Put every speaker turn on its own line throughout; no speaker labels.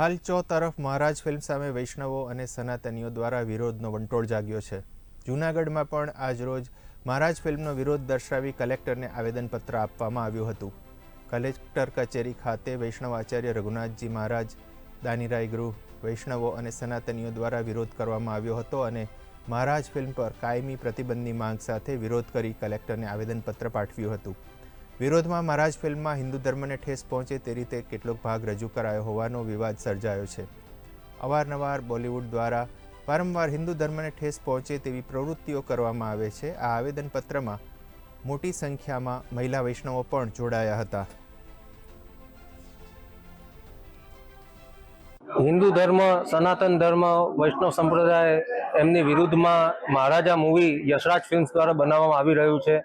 હાલ ચો તરફ મહારાજ ફિલ્મ સામે વૈષ્ણવો અને સનાતનીઓ દ્વારા વિરોધનો વંટોળ જાગ્યો છે. જૂનાગઢમાં પણ આજરોજ મહારાજ ફિલ્મનો વિરોધ દર્શાવી કલેક્ટરને આવેદનપત્ર આપવામાં આવ્યું હતું. કલેક્ટર કચેરી ખાતે વૈષ્ણવ આચાર્ય રઘુનાથજી મહારાજ, દાનીરાય ગૃહ, વૈષ્ણવો અને સનાતનીઓ દ્વારા વિરોધ કરવામાં આવ્યો હતો અને મહારાજ ફિલ્મ પર કાયમી પ્રતિબંધની માંગ સાથે વિરોધ કરી કલેક્ટરને આવેદનપત્ર પાઠવ્યું હતું. વિરોધમાં મહારાજ ફિલ્મમાં હિન્દુ ધર્મને ઠેસ પહોંચે તે રીતે કેટલોક ભાગ રજૂ કરાયો હોવાનો વિવાદ સર્જાયો છે. અવારનવાર બોલિવૂડ દ્વારા વારંવાર હિન્દુ ધર્મને ઠેસ પહોંચે તેવી પ્રવૃત્તિઓ કરવામાં આવે છે. આ આવેદનપત્રમાં મોટી સંખ્યામાં મહિલા વૈષ્ણવો પણ જોડાયા હતા.
હિન્દુ ધર્મ, સનાતન ધર્મ, વૈષ્ણવ સંપ્રદાય એમની વિરુદ્ધમાં મહારાજા મૂવી યશરાજ ફિલ્મ્સ દ્વારા બનાવવામાં આવી રહ્યું છે.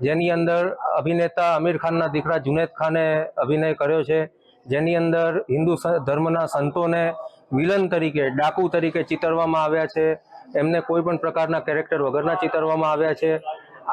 જેની અંદર અભિનેતા આમિર ખાનના દીકરા જુનેદ ખાને અભિનય કર્યો છે. જેની અંદર હિન્દુ ધર્મના સંતોને વિલન તરીકે, ડાકુ તરીકે ચિતરવામાં આવ્યા છે. એમને કોઈ પણ પ્રકારના કેરેક્ટર વગરના ચિતરવામાં આવ્યા છે.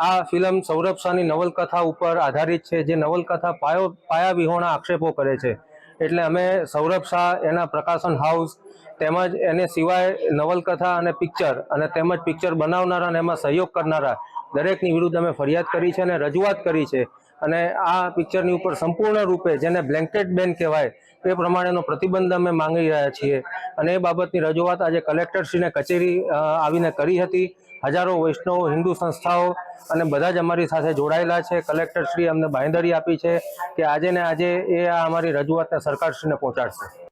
આ ફિલ્મ સૌરભ શાહની નવલકથા ઉપર આધારિત છે, જે નવલકથા પાયો પાયા વિહોણા આક્ષેપો કરે છે. એટલે અમે સૌરભ શાહ એના પ્રકાશન હાઉસ તેમજ એને સિવાય નવલકથા અને પિક્ચર અને તેમજ પિક્ચર બનાવનારા અને એમાં સહયોગ કરનારા દરેકની વિરુદ્ધ અમે ફરિયાદ કરી છે અને રજૂઆત કરી છે. અને આ પિક્ચરની ઉપર સંપૂર્ણ રૂપે જેને બ્લેન્કેટ બેન કહેવાય એ પ્રમાણેનો પ્રતિબંધ અમે માંગી રહ્યા છીએ. અને એ બાબતની રજૂઆત આજે કલેક્ટરશ્રીને કચેરી આવીને કરી હતી. હજારો વૈષ્ણવ, હિન્દુ સંસ્થાઓ અને બધા જ અમારી સાથે જોડાયેલા છે. કલેક્ટરશ્રી અમને બાંહેધરી આપી છે કે આજે ને આજે એ આ અમારી રજૂઆતને સરકારશ્રીને પહોંચાડશે.